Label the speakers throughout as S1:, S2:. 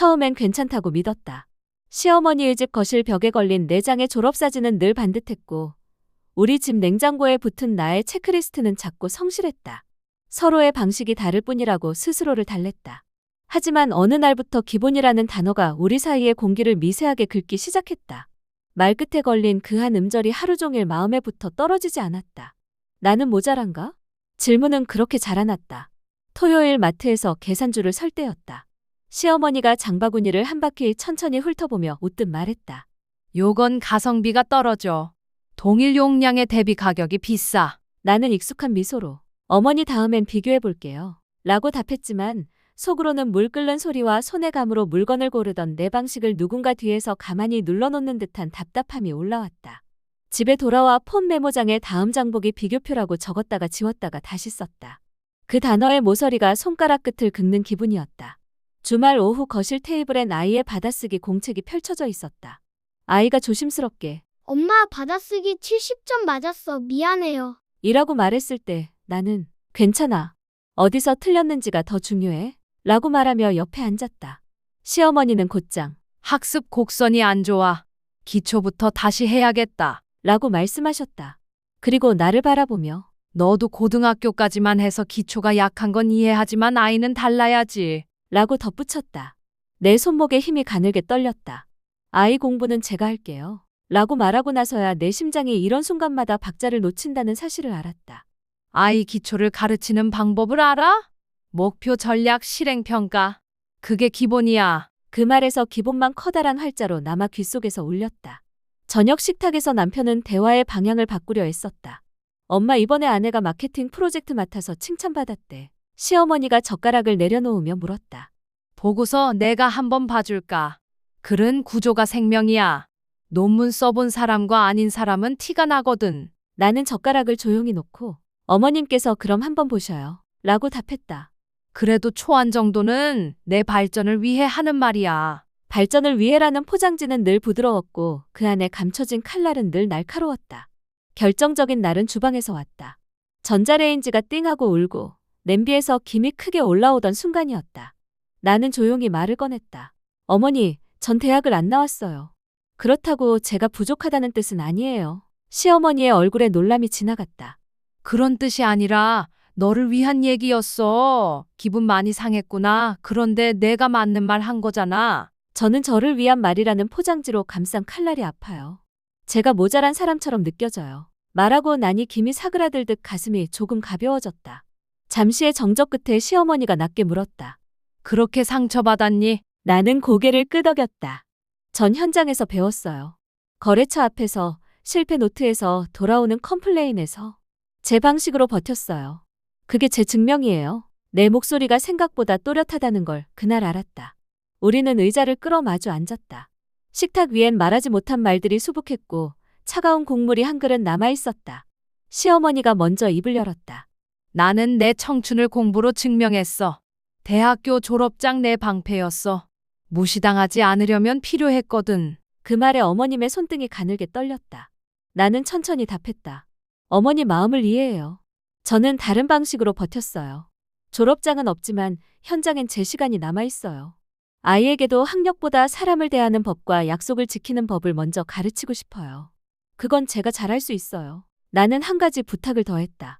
S1: 처음엔 괜찮다고 믿었다. 시어머니의 집 거실 벽에 걸린 네 장의 졸업사진은 늘 반듯했고, 우리 집 냉장고에 붙은 나의 체크리스트는 작고 성실했다. 서로의 방식이 다를 뿐이라고 스스로를 달랬다. 하지만 어느 날부터 기본이라는 단어가 우리 사이의 공기를 미세하게 긁기 시작했다. 말끝에 걸린 그 한 음절이 하루 종일 마음에 붙어 떨어지지 않았다. 나는 모자란가? 질문은 그렇게 자라났다. 토요일 마트에서 계산줄을 설 때였다. 시어머니가 장바구니를 한 바퀴 천천히 훑어보며 웃듯 말했다.
S2: 요건 가성비가 떨어져. 동일 용량의 대비 가격이 비싸.
S1: 나는 익숙한 미소로 어머니 다음엔 비교해 볼게요. 라고 답했지만 속으로는 물 끓는 소리와 손해감으로 물건을 고르던 내 방식을 누군가 뒤에서 가만히 눌러놓는 듯한 답답함이 올라왔다. 집에 돌아와 폰 메모장에 다음 장보기 비교표라고 적었다가 지웠다가 다시 썼다. 그 단어의 모서리가 손가락 끝을 긁는 기분이었다. 주말 오후 거실 테이블엔 아이의 받아쓰기 공책이 펼쳐져 있었다. 아이가 조심스럽게
S3: 엄마 받아쓰기 70점 맞았어. 미안해요.
S1: 이라고 말했을 때 나는 괜찮아. 어디서 틀렸는지가 더 중요해. 라고 말하며 옆에 앉았다. 시어머니는 곧장
S2: 학습 곡선이 안 좋아. 기초부터 다시 해야겠다.
S1: 라고 말씀하셨다. 그리고 나를 바라보며
S2: 너도 고등학교까지만 해서 기초가 약한 건 이해하지만 아이는 달라야지.
S1: 라고 덧붙였다. 내 손목에 힘이 가늘게 떨렸다. 아이 공부는 제가 할게요. 라고 말하고 나서야 내 심장이 이런 순간마다 박자를 놓친다는 사실을 알았다.
S2: 아이 기초를 가르치는 방법을 알아? 목표 전략 실행 평가. 그게 기본이야.
S1: 그 말에서 기본만 커다란 활자로 남아 귓속에서 울렸다. 저녁 식탁에서 남편은 대화의 방향을 바꾸려 애썼다. 엄마 이번에 아내가 마케팅 프로젝트 맡아서 칭찬받았대. 시어머니가 젓가락을 내려놓으며 물었다.
S2: 보고서 내가 한번 봐줄까. 글은 구조가 생명이야. 논문 써본 사람과 아닌 사람은 티가 나거든.
S1: 나는 젓가락을 조용히 놓고 어머님께서 그럼 한번 보셔요. 라고 답했다.
S2: 그래도 초안 정도는 내 발전을 위해 하는 말이야.
S1: 발전을 위해라는 포장지는 늘 부드러웠고 그 안에 감춰진 칼날은 늘 날카로웠다. 결정적인 날은 주방에서 왔다. 전자레인지가 띵하고 울고 냄비에서 김이 크게 올라오던 순간이었다. 나는 조용히 말을 꺼냈다. 어머니, 전 대학을 안 나왔어요. 그렇다고 제가 부족하다는 뜻은 아니에요. 시어머니의 얼굴에 놀람이 지나갔다.
S2: 그런 뜻이 아니라 너를 위한 얘기였어. 기분 많이 상했구나. 그런데 내가 맞는 말 한 거잖아.
S1: 저는 저를 위한 말이라는 포장지로 감싼 칼날이 아파요. 제가 모자란 사람처럼 느껴져요. 말하고 나니 김이 사그라들 듯 가슴이 조금 가벼워졌다. 잠시의 정적 끝에 시어머니가 낮게 물었다.
S2: 그렇게 상처받았니?
S1: 나는 고개를 끄덕였다. 전 현장에서 배웠어요. 거래처 앞에서, 실패 노트에서, 돌아오는 컴플레인에서 제 방식으로 버텼어요. 그게 제 증명이에요. 내 목소리가 생각보다 또렷하다는 걸 그날 알았다. 우리는 의자를 끌어 마주 앉았다. 식탁 위엔 말하지 못한 말들이 수북했고 차가운 국물이 한 그릇 남아 있었다. 시어머니가 먼저 입을 열었다.
S2: 나는 내 청춘을 공부로 증명했어. 대학교 졸업장 내 방패였어. 무시당하지 않으려면 필요했거든.
S1: 그 말에 어머님의 손등이 가늘게 떨렸다. 나는 천천히 답했다. 어머니 마음을 이해해요. 저는 다른 방식으로 버텼어요. 졸업장은 없지만 현장엔 제 시간이 남아 있어요. 아이에게도 학력보다 사람을 대하는 법과 약속을 지키는 법을 먼저 가르치고 싶어요. 그건 제가 잘할 수 있어요. 나는 한 가지 부탁을 더했다.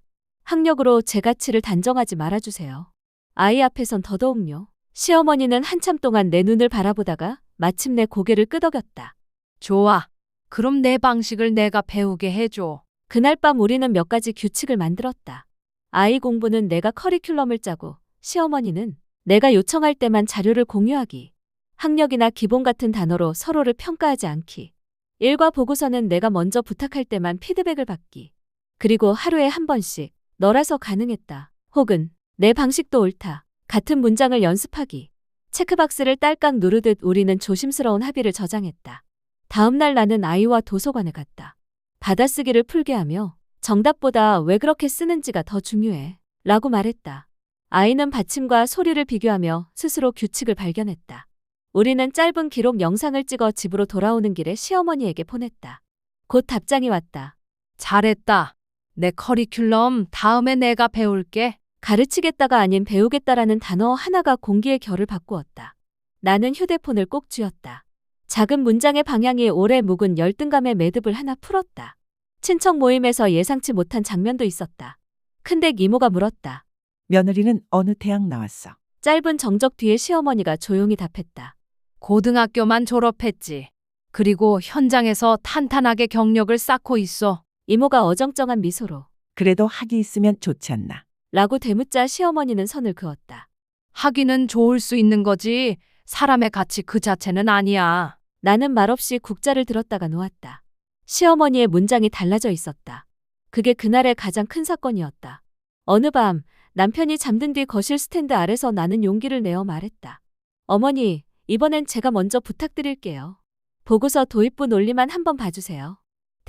S1: 학력으로 제 가치를 단정하지 말아주세요. 아이 앞에선 더더욱요. 시어머니는 한참 동안 내 눈을 바라보다가 마침내 고개를 끄덕였다.
S2: 좋아. 그럼 내 방식을 내가 배우게 해줘.
S1: 그날 밤 우리는 몇 가지 규칙을 만들었다. 아이 공부는 내가 커리큘럼을 짜고 시어머니는 내가 요청할 때만 자료를 공유하기. 학력이나 기본 같은 단어로 서로를 평가하지 않기. 일과 보고서는 내가 먼저 부탁할 때만 피드백을 받기. 그리고 하루에 한 번씩 너라서 가능했다. 혹은 내 방식도 옳다. 같은 문장을 연습하기. 체크박스를 딸깍 누르듯 우리는 조심스러운 합의를 저장했다. 다음 날 나는 아이와 도서관에 갔다. 받아쓰기를 풀게 하며 정답보다 왜 그렇게 쓰는지가 더 중요해. 라고 말했다. 아이는 받침과 소리를 비교하며 스스로 규칙을 발견했다. 우리는 짧은 기록 영상을 찍어 집으로 돌아오는 길에 시어머니에게 보냈다. 곧 답장이 왔다.
S2: 잘했다. 내 커리큘럼 다음에 내가 배울게.
S1: 가르치겠다가 아닌 배우겠다라는 단어 하나가 공기의 결을 바꾸었다. 나는 휴대폰을 꼭 쥐었다. 작은 문장의 방향이 오래 묵은 열등감의 매듭을 하나 풀었다. 친척 모임에서 예상치 못한 장면도 있었다. 큰댁 이모가 물었다.
S4: 며느리는 어느 대학 나왔어?
S1: 짧은 정적 뒤에 시어머니가 조용히 답했다.
S2: 고등학교만 졸업했지. 그리고 현장에서 탄탄하게 경력을 쌓고 있어.
S1: 이모가 어정쩡한 미소로
S4: 그래도 학이 있으면 좋지 않나?
S1: 라고 되묻자 시어머니는 선을 그었다.
S2: 하기는 좋을 수 있는 거지. 사람의 가치 그 자체는 아니야.
S1: 나는 말없이 국자를 들었다가 놓았다. 시어머니의 문장이 달라져 있었다. 그게 그날의 가장 큰 사건이었다. 어느 밤 남편이 잠든 뒤 거실 스탠드 아래서 나는 용기를 내어 말했다. 어머니, 이번엔 제가 먼저 부탁드릴게요. 보고서 도입부 논리만 한번 봐주세요.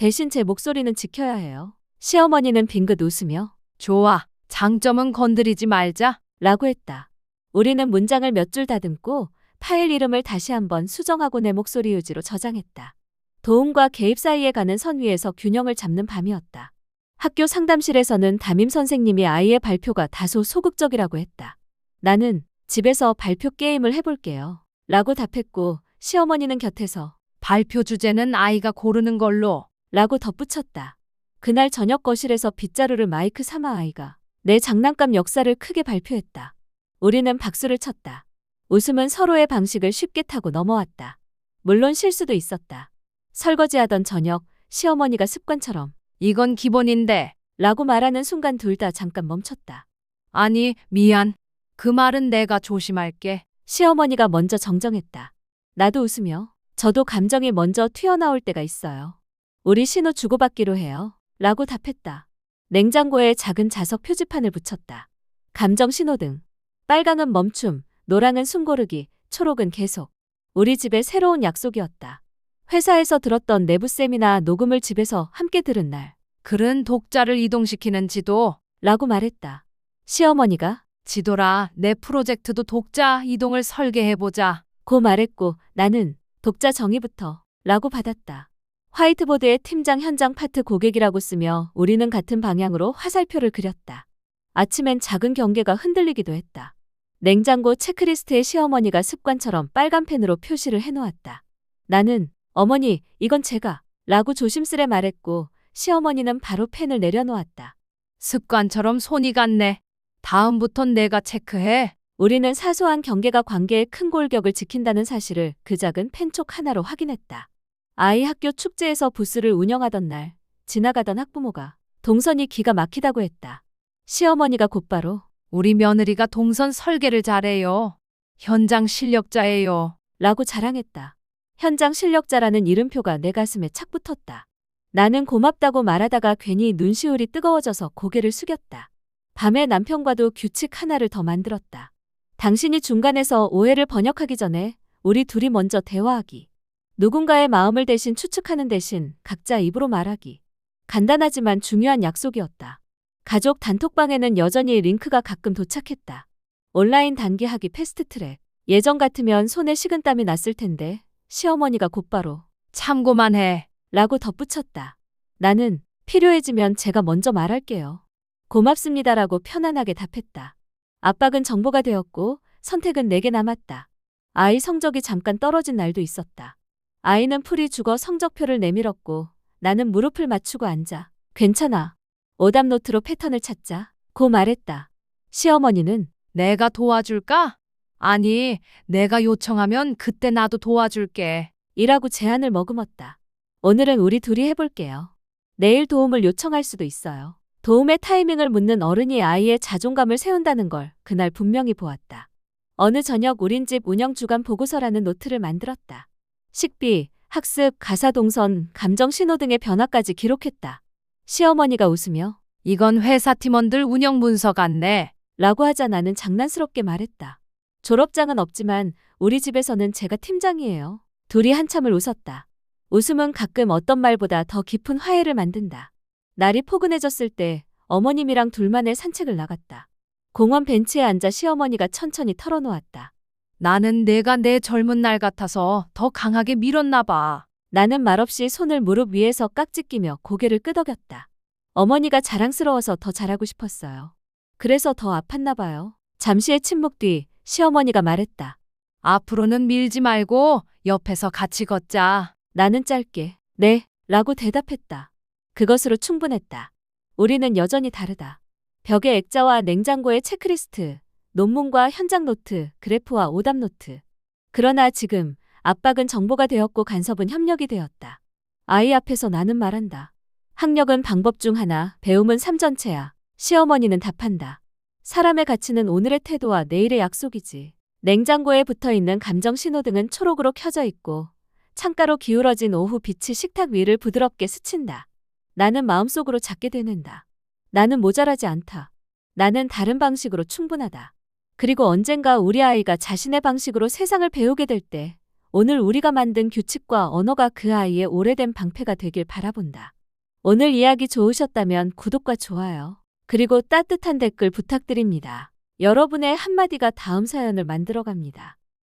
S1: 대신 제 목소리는 지켜야 해요. 시어머니는 빙긋 웃으며
S2: 좋아. 장점은 건드리지 말자.
S1: 라고 했다. 우리는 문장을 몇 줄 다듬고 파일 이름을 다시 한번 수정하고 내 목소리 유지로 저장했다. 도움과 개입 사이에 가는 선 위에서 균형을 잡는 밤이었다. 학교 상담실에서는 담임 선생님이 아이의 발표가 다소 소극적이라고 했다. 나는 집에서 발표 게임을 해볼게요. 라고 답했고 시어머니는 곁에서
S2: 발표 주제는 아이가 고르는 걸로.
S1: 라고 덧붙였다. 그날 저녁 거실에서 빗자루를 마이크 삼아 아이가 내 장난감 역사를 크게 발표했다. 우리는 박수를 쳤다. 웃음은 서로의 방식을 쉽게 타고 넘어왔다. 물론 실수도 있었다. 설거지하던 저녁 시어머니가 습관처럼
S2: 이건 기본인데.
S1: 라고 말하는 순간 둘 다 잠깐 멈췄다.
S2: 아니, 미안. 그 말은 내가 조심할게.
S1: 시어머니가 먼저 정정했다. 나도 웃으며 저도 감정이 먼저 튀어나올 때가 있어요. 우리 신호 주고받기로 해요. 라고 답했다. 냉장고에 작은 자석 표지판을 붙였다. 감정 신호등. 빨강은 멈춤, 노랑은 숨고르기, 초록은 계속. 우리 집의 새로운 약속이었다. 회사에서 들었던 내부 세미나 녹음을 집에서 함께 들은 날.
S2: 글은 독자를 이동시키는 지도.
S1: 라고 말했다. 시어머니가
S2: 지도라, 내 프로젝트도 독자 이동을 설계해보자.
S1: 고 말했고 나는 독자 정의부터 라고 받았다. 화이트보드에 팀장 현장 파트 고객이라고 쓰며 우리는 같은 방향으로 화살표를 그렸다. 아침엔 작은 경계가 흔들리기도 했다. 냉장고 체크리스트에 시어머니가 습관처럼 빨간 펜으로 표시를 해놓았다. 나는 어머니 이건 제가 라고 조심스레 말했고 시어머니는 바로 펜을 내려놓았다.
S2: 습관처럼 손이 갔네. 다음부턴 내가 체크해.
S1: 우리는 사소한 경계가 관계의 큰 골격을 지킨다는 사실을 그 작은 펜촉 하나로 확인했다. 아이 학교 축제에서 부스를 운영하던 날, 지나가던 학부모가 동선이 기가 막히다고 했다. 시어머니가 곧바로
S2: 우리 며느리가 동선 설계를 잘해요. 현장 실력자예요.
S1: 라고 자랑했다. 현장 실력자라는 이름표가 내 가슴에 착 붙었다. 나는 고맙다고 말하다가 괜히 눈시울이 뜨거워져서 고개를 숙였다. 밤에 남편과도 규칙 하나를 더 만들었다. 당신이 중간에서 오해를 번역하기 전에 우리 둘이 먼저 대화하기. 누군가의 마음을 대신 추측하는 대신 각자 입으로 말하기. 간단하지만 중요한 약속이었다. 가족 단톡방에는 여전히 링크가 가끔 도착했다. 온라인 단기하기 패스트 트랙. 예전 같으면 손에 식은땀이 났을 텐데 시어머니가 곧바로
S2: 참고만 해.
S1: 라고 덧붙였다. 나는 필요해지면 제가 먼저 말할게요. 고맙습니다라고 편안하게 답했다. 압박은 정보가 되었고 선택은 내게 남았다. 아이 성적이 잠깐 떨어진 날도 있었다. 아이는 풀이 죽어 성적표를 내밀었고 나는 무릎을 맞추고 앉아. 괜찮아. 오답 노트로 패턴을 찾자. 고 말했다. 시어머니는
S2: 내가 도와줄까? 아니, 내가 요청하면 그때 나도 도와줄게.
S1: 이라고 제안을 머금었다. 오늘은 우리 둘이 해볼게요. 내일 도움을 요청할 수도 있어요. 도움의 타이밍을 묻는 어른이 아이의 자존감을 세운다는 걸 그날 분명히 보았다. 어느 저녁 우린 집 운영 주간 보고서라는 노트를 만들었다. 식비, 학습, 가사 동선, 감정 신호 등의 변화까지 기록했다. 시어머니가 웃으며
S2: 이건 회사 팀원들 운영 문서 같네.
S1: 라고 하자 나는 장난스럽게 말했다. 졸업장은 없지만 우리 집에서는 제가 팀장이에요. 둘이 한참을 웃었다. 웃음은 가끔 어떤 말보다 더 깊은 화해를 만든다. 날이 포근해졌을 때 어머님이랑 둘만의 산책을 나갔다. 공원 벤치에 앉아 시어머니가 천천히 털어놓았다.
S2: 나는 내가 내 젊은 날 같아서 더 강하게 밀었나 봐.
S1: 나는 말없이 손을 무릎 위에서 깍지 끼며 고개를 끄덕였다. 어머니가 자랑스러워서 더 잘하고 싶었어요. 그래서 더 아팠나 봐요. 잠시의 침묵 뒤 시어머니가 말했다.
S2: 앞으로는 밀지 말고 옆에서 같이 걷자.
S1: 나는 짧게, 네, 라고 대답했다. 그것으로 충분했다. 우리는 여전히 다르다. 벽의 액자와 냉장고의 체크리스트, 논문과 현장 노트, 그래프와 오답 노트. 그러나 지금 압박은 정보가 되었고 간섭은 협력이 되었다. 아이 앞에서 나는 말한다. 학력은 방법 중 하나, 배움은 삼전체야. 시어머니는 답한다. 사람의 가치는 오늘의 태도와 내일의 약속이지. 냉장고에 붙어 있는 감정 신호등은 초록으로 켜져 있고 창가로 기울어진 오후 빛이 식탁 위를 부드럽게 스친다. 나는 마음속으로 작게 되는다. 나는 모자라지 않다. 나는 다른 방식으로 충분하다. 그리고 언젠가 우리 아이가 자신의 방식으로 세상을 배우게 될 때, 오늘 우리가 만든 규칙과 언어가 그 아이의 오래된 방패가 되길 바라본다. 오늘 이야기 좋으셨다면 구독과 좋아요, 그리고 따뜻한 댓글 부탁드립니다. 여러분의 한마디가 다음 사연을 만들어갑니다.